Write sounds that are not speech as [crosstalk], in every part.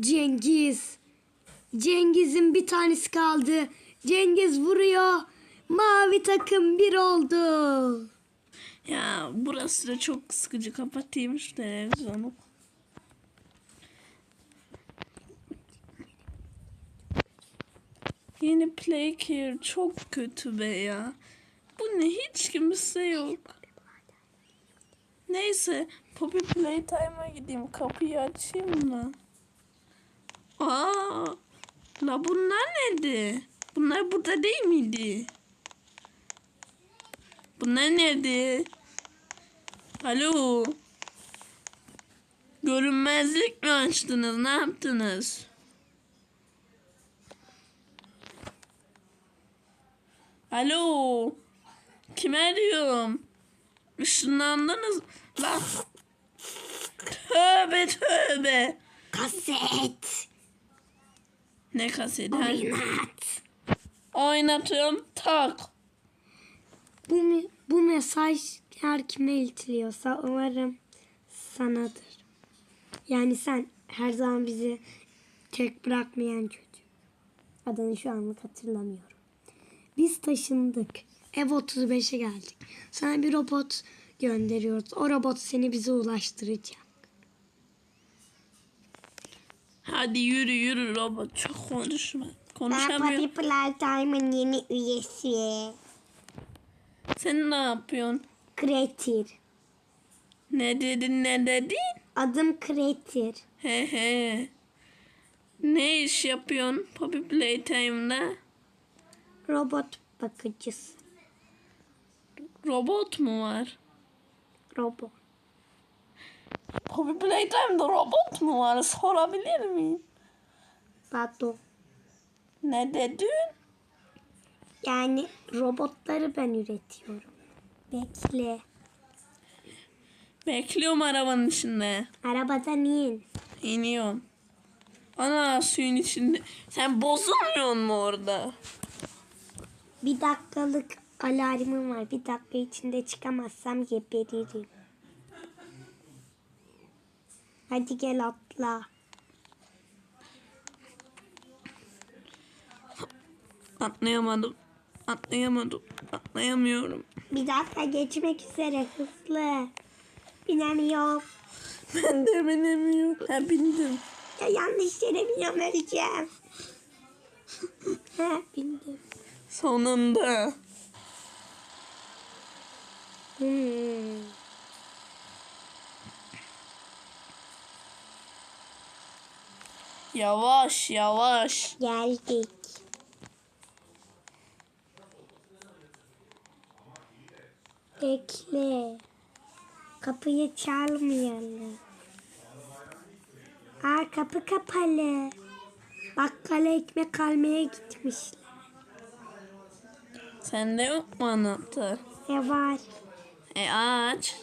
Cengiz. Cengiz'in bir tanesi kaldı. Cengiz vuruyor. Mavi takım bir oldu. Ya burası da çok sıkıcı. Kapatayım şu televizyonu. Yeni Play çok kötü be ya. Bu ne hiç kimse yok. Neyse Poppy Playtime'a gideyim. Kapıyı açayım mı? Aa, la bunlar neydi? Bunlar burada değil miydi? Bunlar nerede? Alo. Görünmezlik mi açtınız? Ne yaptınız? Alo. Kime diyorum? Işınlandınız. Lan. Tövbe tövbe. Kaset. Ne kaseti? Oynat. Oynatıyorum. Tak. Bu, me- bu mesaj her kime iletiliyorsa umarım sanadır. Yani sen her zaman bizi tek bırakmayan çocuk. Adını şu anlık hatırlamıyorum. Biz taşındık. Ev 35'e geldik. Sana bir robot gönderiyoruz. O robot seni bize ulaştıracak. Hadi yürü yürü robot. Çok konuşma. Ben Konuşamıyorum. Poppy Playtime'ın yeni üyesi. Sen ne yapıyorsun? Kreatir. Ne dedin ne dedin? Adım Kreatir. He he. Ne iş yapıyorsun Poppy Playtime'da? Robot bakıcısı. Robot mu var? Robot. Poppy Playtime'da robot mu var? Sorabilir miyim? Pardon. Ne dedin? Yani robotları ben üretiyorum. Bekle. Bekliyorum arabanın içinde. Arabadan in. İniyorum. Ana suyun içinde. Sen bozulmuyor mu orada? Bir dakikalık alarmım var. Bir dakika içinde çıkamazsam geberirim. Hadi gel atla. Atlayamadım. Atlayamadım. Atlayamıyorum. Bir dakika geçmek üzere hızlı. Binemiyorum. Ben de binemiyorum. Ha bindim. Ya yanlış yere biniyorum öleceğim. ha bindim. Sonunda. Hmm. Yavaş yavaş. Geldik. Bekle. Kapıyı çalmayalım. Aa kapı kapalı. Bakkala ekmek almaya gitmişler. Sende yok mu anahtar? Ne var? E aç.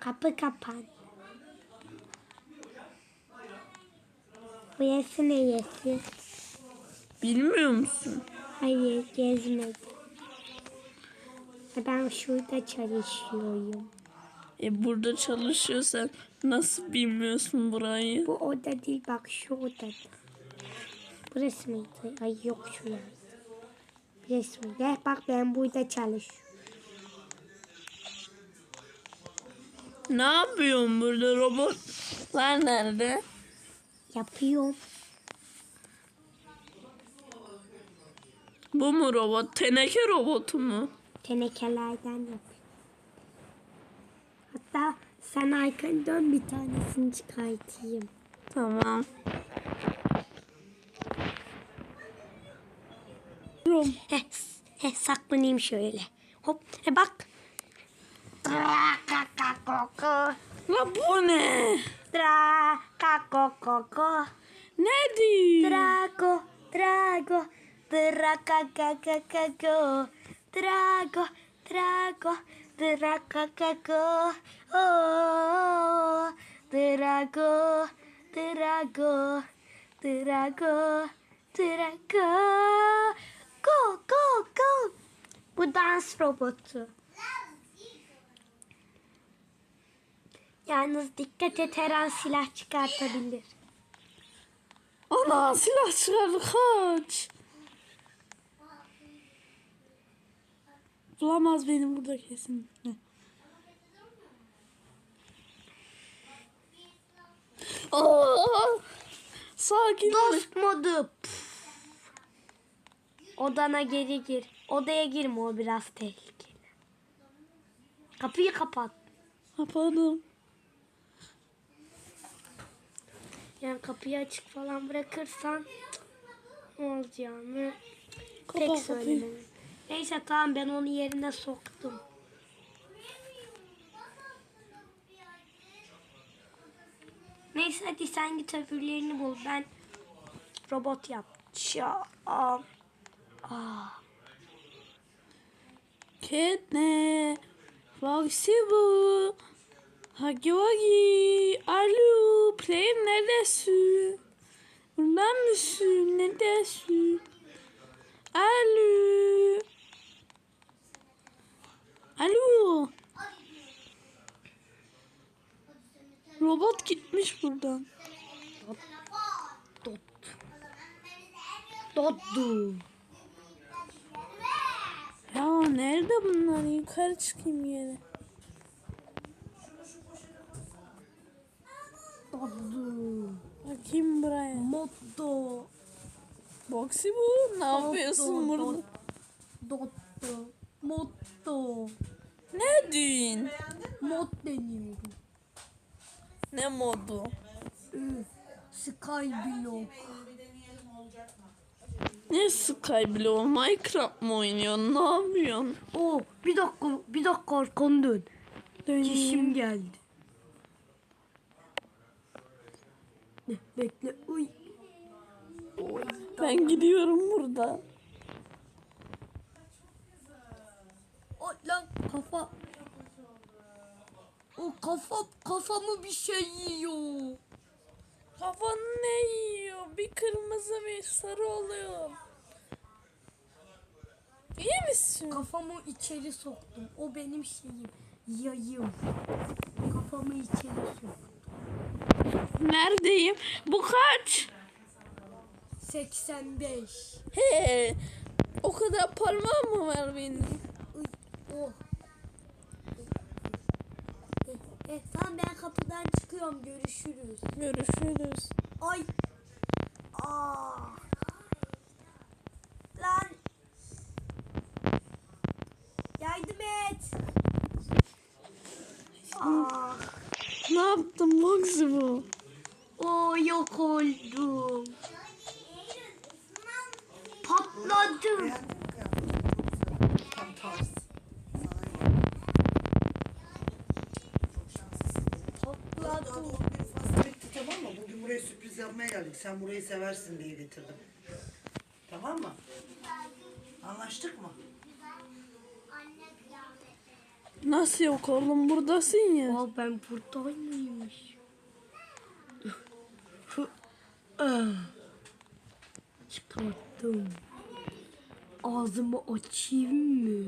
Kapı kapan. Burası neresi? Bilmiyor musun? Hayır gezmedim. Ben şurada çalışıyorum. E burada çalışıyorsan nasıl bilmiyorsun burayı? Bu oda değil bak şu oda. Burası mıydı? Ay yok şurası. Burası mıydı? Eh, bak ben burada çalışıyorum. Ne yapıyorsun burada robotlar nerede? Yapıyorum. Bu mu robot? Teneke robotu mu? Tenekelerden yapıyorum. Hatta sen arkanı dön bir tanesini çıkartayım. Tamam. Heh, heh, saklanayım şöyle. Hop he bak. Ma buone! Tra, caco, coco. Nedi! trago, trago, dracacacacaco. Drago, drago, dracacaco. Oh, trago, trago, trago, trago, Go, go, go! Good dance robot. Yalnız dikkat et her an silah çıkartabilir. Ana silah çıkardı kaç. Bulamaz beni burada. Aa! Sakin ol. Dost modu. Püf. Odana geri gir. Odaya girme o biraz tehlikeli. Kapıyı kapat. Kapadım. Yani kapıyı açık falan bırakırsan ne olacağını Kapa pek söylemem. Neyse tamam ben onu yerine soktum. Neyse hadi sen git öbürlerini bul. Ben robot yapacağım. Kene. Foxy bu. Hagi Wagi. Alo. Play neredesin? Buradan mısın? Neredesin? Alo. Alo. Robot gitmiş buradan. Doddu. Ya nerede bunlar? Yukarı çıkayım yere. Doddu. Bakayım buraya. Motto. Boxy bu. Ne yapıyorsun burada? Doddu. Motto. Ne diyorsun? Mod deniyorum. Ne modu? Skyblock. Ne Skyblock? Minecraft mı oynuyorsun? Ne yapıyorsun? Oo bir dakika bir dakika arkanı dön. Çişim geldi. Ne, bekle. Uy. Oy. Ben gidiyorum burada. O lan kafa. O kafa kafamı bir şey yiyor. Kafanı ne yiyor? Bir kırmızı bir sarı oluyor. İyi misin? Kafamı içeri soktum. O benim şeyim. Yayım. Kafamı içeri soktum. Neredeyim? Bu kaç? 85. He. O kadar parmağım mı var benim? Oh. E, tamam ben kapıdan çıkıyorum. Görüşürüz. Görüşürüz. Ay. Aa. Lan. Yardım et. Aa. Ne yaptın Boxy bu? O yok oldum. Patladım. Tamam mı? Bugün buraya sürpriz yapmaya geldik. Sen burayı seversin diye getirdim. Tamam mı? Anlaştık mı? Nasıl yok oğlum buradasın ya. Aa ben buradaymış. Çıkarttım. Ağzımı açayım mı?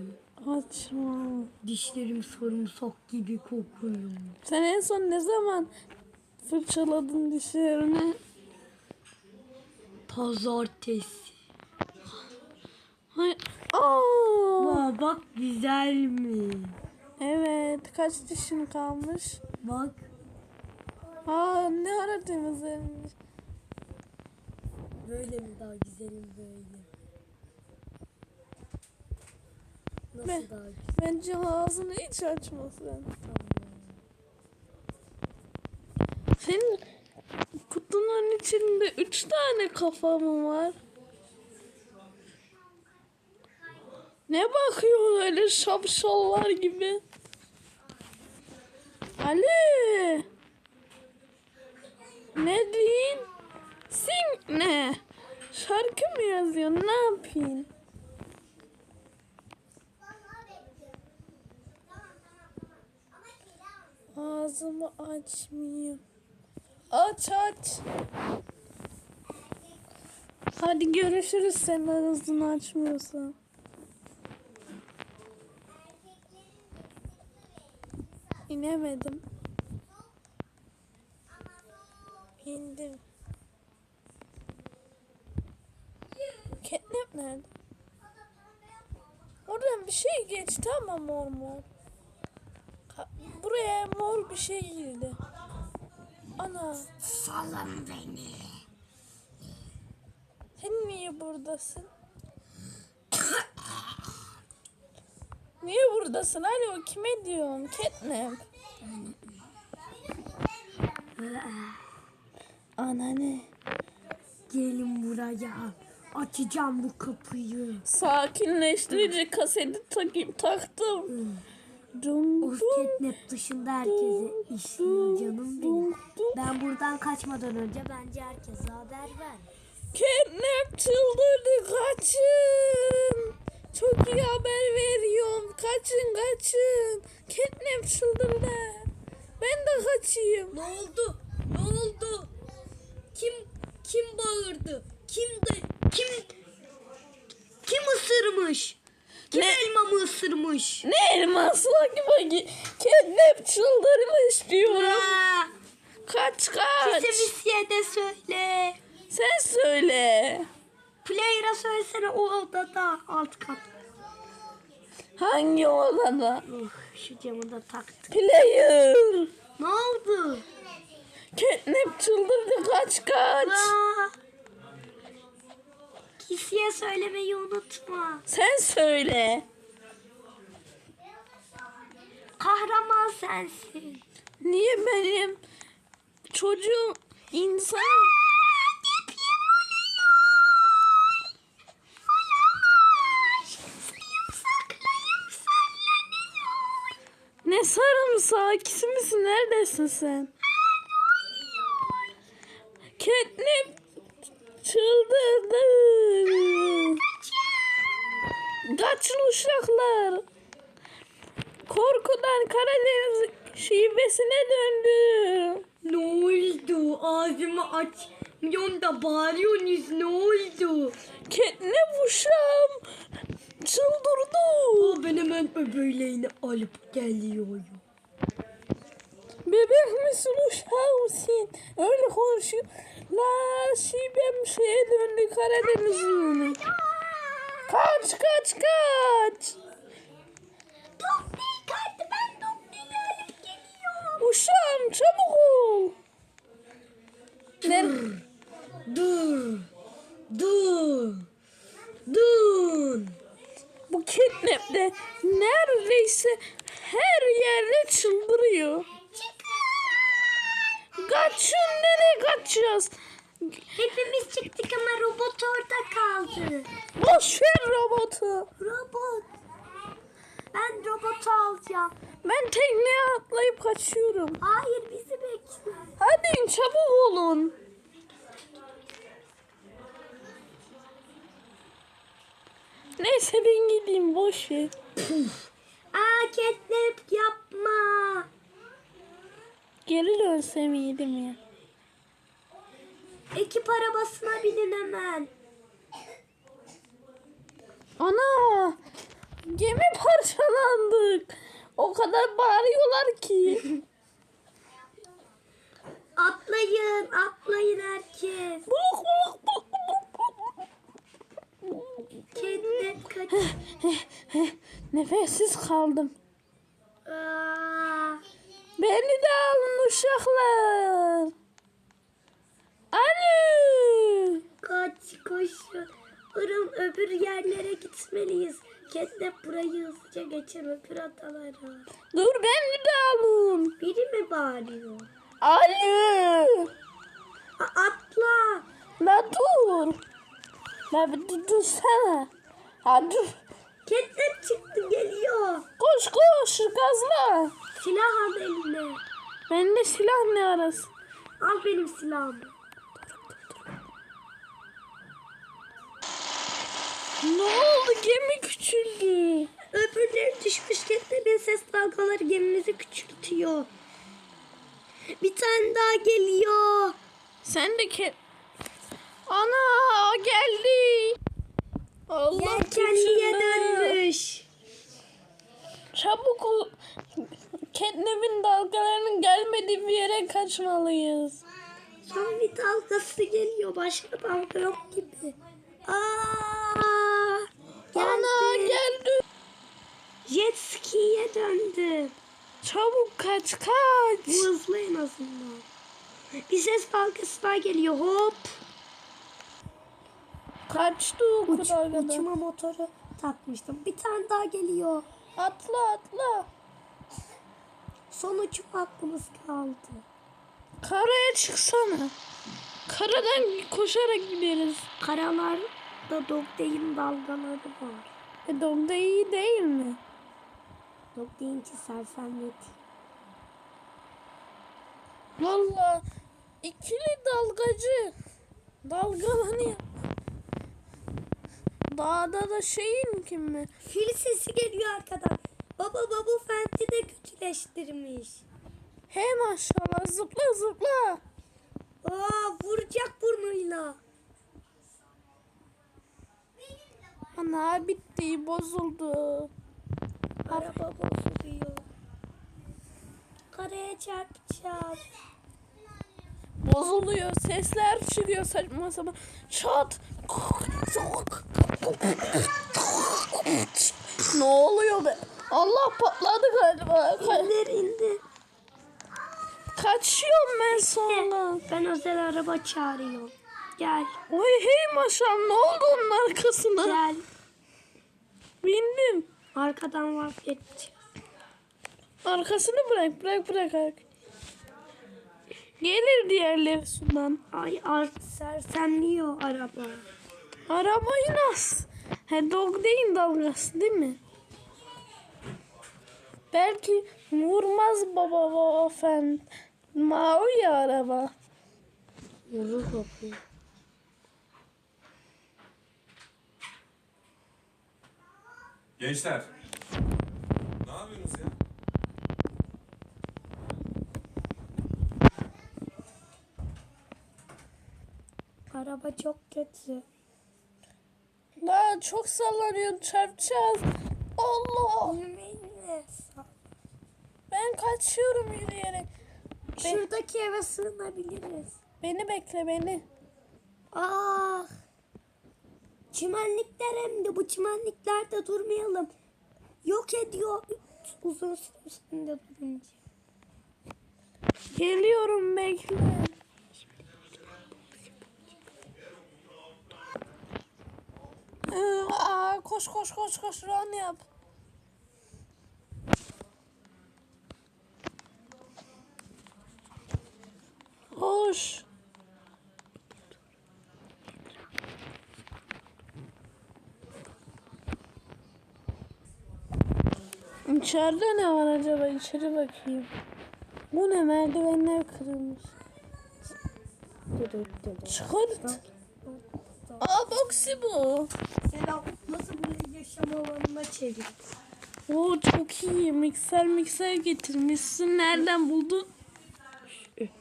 Açma. Dişlerim sarımsak gibi kokuyor. Sen en son ne zaman fırçaladın dişlerini? Pazartesi. Hay Aa! Aa, bak güzel mi? Evet. Kaç dişin kalmış? Bak. Aa ne ara temizlenmiş. Böyle mi daha güzelim böyle? Nasıl Ben- daha güzel? Bence ağzını hiç açmasın. Senin kutunun içinde üç tane kafa mı var? Ne bakıyorsun öyle şapşallar gibi? Ali! Ne diyin? Sing ne? Şarkı mı yazıyorsun? Ne yapayım? Ağzımı açmıyor. Aç aç. Hadi görüşürüz sen ağzını açmıyorsan. İnemedim. Yendim. Catnap nerede? Oradan bir şey geçti ama mor mor. Buraya mor bir şey girdi. Ana Salın beni. sen niye buradasın? Niye buradasın? Alo kime diyorsun? Catnap. Ana ne? Gelin buraya. Açacağım bu kapıyı. Sakinleştirici kaseti takayım taktım. Dum Of catnap dışında herkese işin canım benim. Ben buradan kaçmadan önce bence herkese haber ver. Catnap çıldırdı kaçın. Çok iyi haber veriyorum. Kaçın kaçın. Catnap çıldırdı. Ben de kaçayım. Ne oldu? Ne oldu? Kim kim bağırdı? Kim de kim kim ısırmış? Kim Ne? elmamı ısırmış? Ne elması gibi Catnap çıldırmış diyorum. Aa, Kaç kaç. Kesemisiye de söyle. Sen söyle. Player'a söylesene o odada alt kat. Hangi odada? Uf, şu camı da taktık. Player. Ne oldu? Catnap çıldırdı kaç kaç. Aa, Kisiye söylemeyi unutma. Sen söyle. Kahraman sensin. Niye benim çocuğum insan ikisi misin neredesin sen? Catnap çıldırdı. Kaçın uşaklar. Korkudan Karadeniz şivesine döndü. Ne oldu? Ağzımı açmıyorum da bağırıyorsunuz. Ne oldu? Catnap uşağım çıldırdı. Aa, ben hemen öbürlerini alıp geliyorum. Bebek misin uşağım sen? Öyle konuşuyor. La şivem şeye döndü Karadeniz'in. Kaç kaç kaç. Doktor kartı ben doktoru alıp geliyorum. Uşağım çabuk ol. Ne? Dur. Dur. Dur. Bu catnap de neredeyse her yerde çıldırıyor. Kaçın nereye kaçacağız? Hepimiz çıktık ama robot orada kaldı. Boş ver robotu. Robot. Ben robotu alacağım. Ben tekneye atlayıp kaçıyorum. Hayır bizi bekle. Hadi çabuk olun. Neyse ben gideyim boş ver. Aa catnap yapma. Geri dönsem iyiydim ya. Ekip arabasına binin hemen. Ana! Gemi parçalandık. O kadar bağırıyorlar ki. [laughs] Atlayın, atlayın herkes. Buluk buluk buluk buluk kaç. Nefessiz kaldım. Aa, Beni de alın uşaklar. Alo. kaç, koşun. Irım öbür yerlere gitmeliyiz. Catnap burayı hızlıca geçer öbür adalara. Dur beni de alın. Biri mi bağırıyor? Alo. Aa, atla. La dur. La bir dur, dursana. Ha dur. Catnap çıktı geliyor. Koş koş gazla. Silah al eline. Bende silah ne arası? Al benim silahımı. Ne oldu gemi küçüldü. Öbürleri düşmüş Catnap'in ses dalgaları gemimizi küçültüyor. Bir tane daha geliyor. Sen de ke... Ana geldi. Allah Yelkenliye dönmüş. Çabuk ol. Catnap'in dalgalarının gelmediği bir yere kaçmalıyız. Son bir dalgası geliyor. Başka dalga yok gibi. Aa! Ana Geldi. geldi. Jet ski'ye döndü. Çabuk kaç kaç. Bu hızlı en azından. Bir ses dalgası daha geliyor. Hop. Kaçtı o Uç, kadar kadar. uçma motoru takmıştım. Bir tane daha geliyor. Atla atla. Son uçum hakkımız kaldı. Karaya çıksana. Karadan koşarak gideriz. Karalarda Dogday'in dalgaları var. E Dogda iyi değil mi? Dogday'in ki sersemlet. Valla ikili dalgacı. Dalgalanıyor. Dağda da şeyin kim mi? Fil sesi geliyor arkadan. Baba baba Fenty de kötüleştirmiş. He maşallah zıpla zıpla. Aa vuracak burnuyla. Ana bitti bozuldu. Araba bozuluyor. Karaya çarpacağız. Bozuluyor sesler çıkıyor saçma sapan. Çat. Ne oluyor be? Allah patladı galiba. Ka- İndir indir. kaçıyorum ben sonra. Ben özel araba çağırıyorum. Gel Oy hey maşallah ne oldu onun arkasına? gel. Bindim. Arkadan vazgeçeceğiz. Arkasını bırak bırak bırak. bırak. Gelir diğerleri sudan. Ay artık sersemliyor araba. Arabayı nasıl? He dog değil dalgası değil mi? Belki vurmaz baba baba fen. Mavi ya araba. Vurur bakıyor. Gençler. Ne yapıyorsunuz ya? Araba çok kötü. La çok sallanıyor çarpacağız. Allah. Sağ- Ben kaçıyorum yürüyerek. Ben- Şuradaki eve sığınabiliriz. Beni bekle beni. Ah! Çimenlikler hem de bu çimenliklerde durmayalım. Yok ediyor uzun süre üstünde durunca. Geliyorum bekle. Aa, koş koş koş koş run yap. Koş. İçeride ne var acaba? İçeri bakayım. Bu ne merdivenler kırılmış. Çıkart. Aa boksi bu. Selam nasıl böyle yaşam alanına çevir? Oo çok iyi. Mikser mikser getirmişsin. Nereden buldun?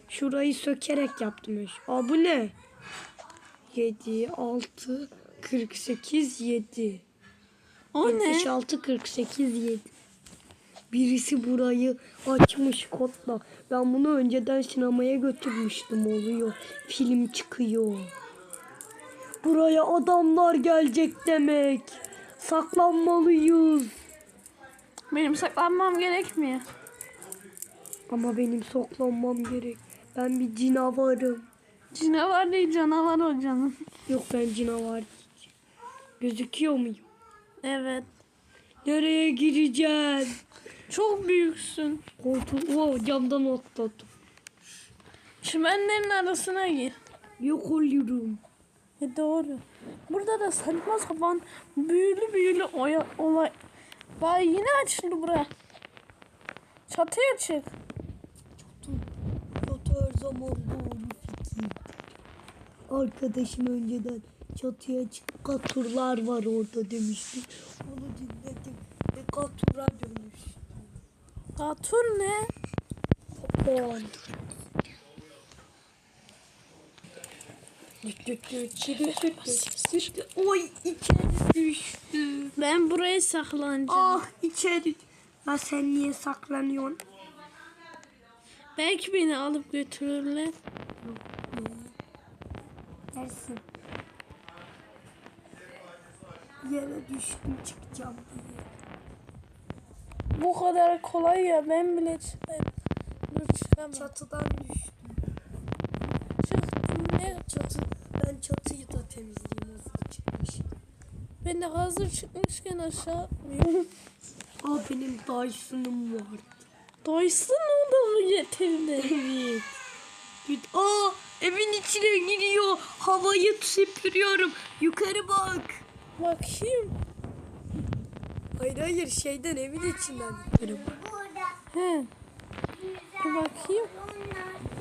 Şurayı sökerek yaptım. Aa bu ne? 7, 6, 48, 7. O ne? 76, 48, 7. Birisi burayı açmış kodla. Ben bunu önceden sinemaya götürmüştüm oluyor. Film çıkıyor. Buraya adamlar gelecek demek. Saklanmalıyız. Benim saklanmam gerekmiyor. Ama benim saklanmam gerek. Ben bir canavarım. Canavar değil canavar o canım. Yok ben canavar. Gözüküyor muyum? Evet. Nereye gireceğim? Çok büyüksün. Koltuğu oh, camdan atladım. Çimenlerin arasına gir. Yok oluyorum. E doğru. Burada da saçma sapan büyülü büyülü oya, olay. Vay yine açıldı bura. Çatıya çık. Kötü her zaman doğru fikir. Arkadaşım önceden çatıya çık katurlar var orada demişti. Onu dinledim ve katura dönmüş. Gatur ne? Popon. Oy içeri düştü. Ben buraya saklanacağım. Ah içeri. Ya sen niye saklanıyorsun? Belki beni alıp götürürler. Dersin. Yere düştüm çıkacağım diye. Bu kadar kolay ya ben bile çıkamam. Çatıdan düştüm. Çatı, ben çatıyı da temizleyeyim hızlı çıkmış. Ben de hazır çıkmışken aşağı. [laughs] Aa benim Dyson'ım vardı. Dyson onu mı getirdi? [laughs] Evet. Git. Aa evin içine giriyor. Havayı süpürüyorum. Yukarı bak. Bakayım. Hayır hayır şeyden evin içinden yukarı bak. He. Bakayım.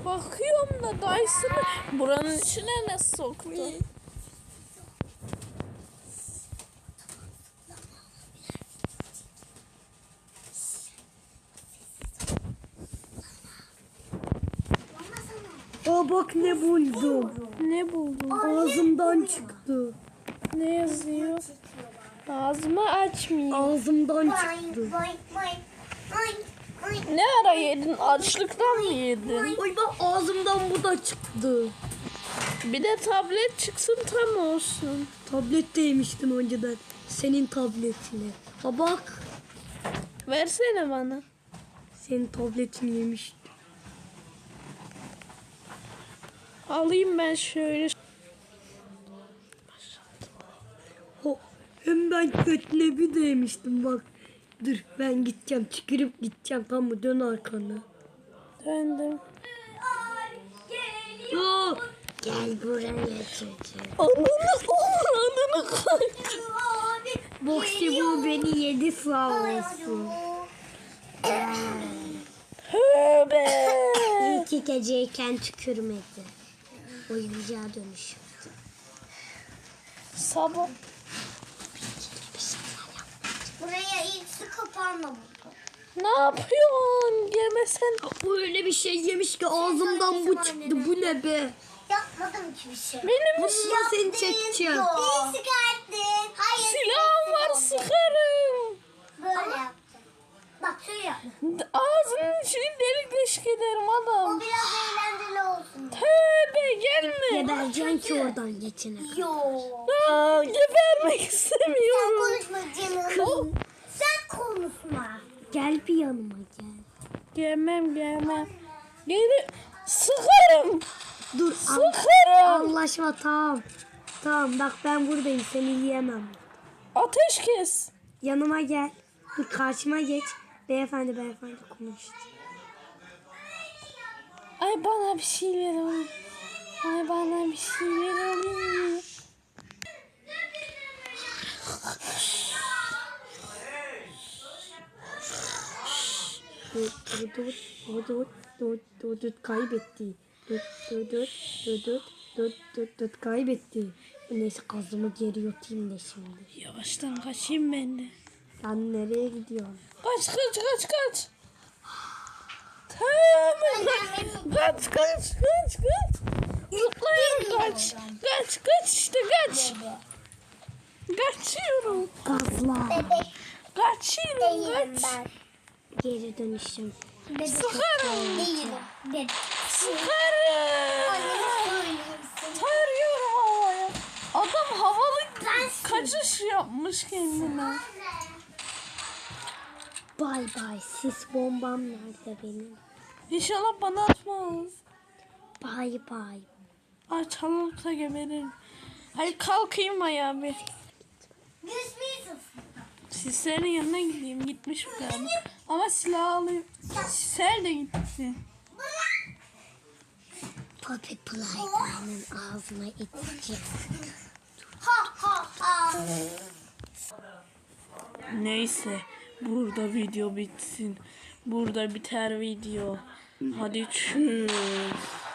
Bakıyorum da Dyson'ı buranın içine nasıl soktu? Aa bak ne buldum. Ne buldun? Ağzımdan çıktı. Ne yazıyor? Ağzımı açmayayım. Ağzımdan çıktı. Ne ara yedin? Açlıktan mı yedin? Ay bak ağzımdan bu da çıktı. Bir de tablet çıksın tam olsun. Tablet de yemiştim önceden. Senin tabletini. Ha bak. Versene bana. Senin tabletini yemiştim. Alayım ben şöyle. Hem ben kötünebi de yemiştim bak. Dur ben gideceğim çıkırıp gideceğim mı dön arkanı. Döndüm. Aa, gel buraya çocuğum. Ananı ananı kaç. Boksi bu beni yedi sağ olsun. Tövbe. İyi ki geceyken tükürmedi. Oyuncağa dönüşürdü. Sabah. Buraya ilk su kapağını Ne yapıyorsun? Yemesen. Öyle bir şey yemiş ki ağzımdan bu çıktı. Bu ne be? Yapmadım ki bir şey. Benim Bununla seni çekeceğim. İyi çıkarttın. Hayır. silahım var sıkarım. Böyle yaptım. Bak şöyle yap. Ağzının içini delik deşik ederim O adam. biraz eğlenceli olsun. Tövbe gelme. Gebereceksin ki oradan geçene kadar. Yo. Aa, gebermek Sen istemiyorum. konuşma canım. Sen konuşma. Gel bir yanıma gel. Gelmem gelmem. Geri sıkarım. Dur Sıkarım. anlaşma tamam. Tamam bak ben buradayım seni yiyemem. Ateş kes. Yanıma gel. Dur karşıma geç. Beyefendi beyefendi konuş. Ay bana bir şeyler oluyor. Ay bana bir şeyler oluyor. Dur dur dur dur dur dur dur kaybetti. Dur dur dur dur dur dur dur dur kaybetti. Neyse kazımı geri yutayım da şimdi. Yavaştan kaçayım ben de. Sen nereye gidiyorsun? Kaç kaç kaç kaç. Tövbe. Kaç kaç kaç kaç. Zıplayın kaç. Kaç kaç işte kaç. Kaçıyorum. Gazla. Kaçıyorum kaç. Geri dönüşüm. Sıkarım. Sıkarım. Tarıyorum havaya. Adam havalı kaçış yapmış kendine. Bay bay. Sis bombam nerede benim? İnşallah bana atmaz. Bay bay. Ay çalırsa geberirim. Hadi kalkayım ayağa bir. Sislerin yanına gideyim. Gitmiş bu galiba. Ama silah alayım. Sisler de gitti. Poppy Playtime'ın ağzına iteceğim. Neyse. Burada video bitsin. Burada biter video. Hadi çüz.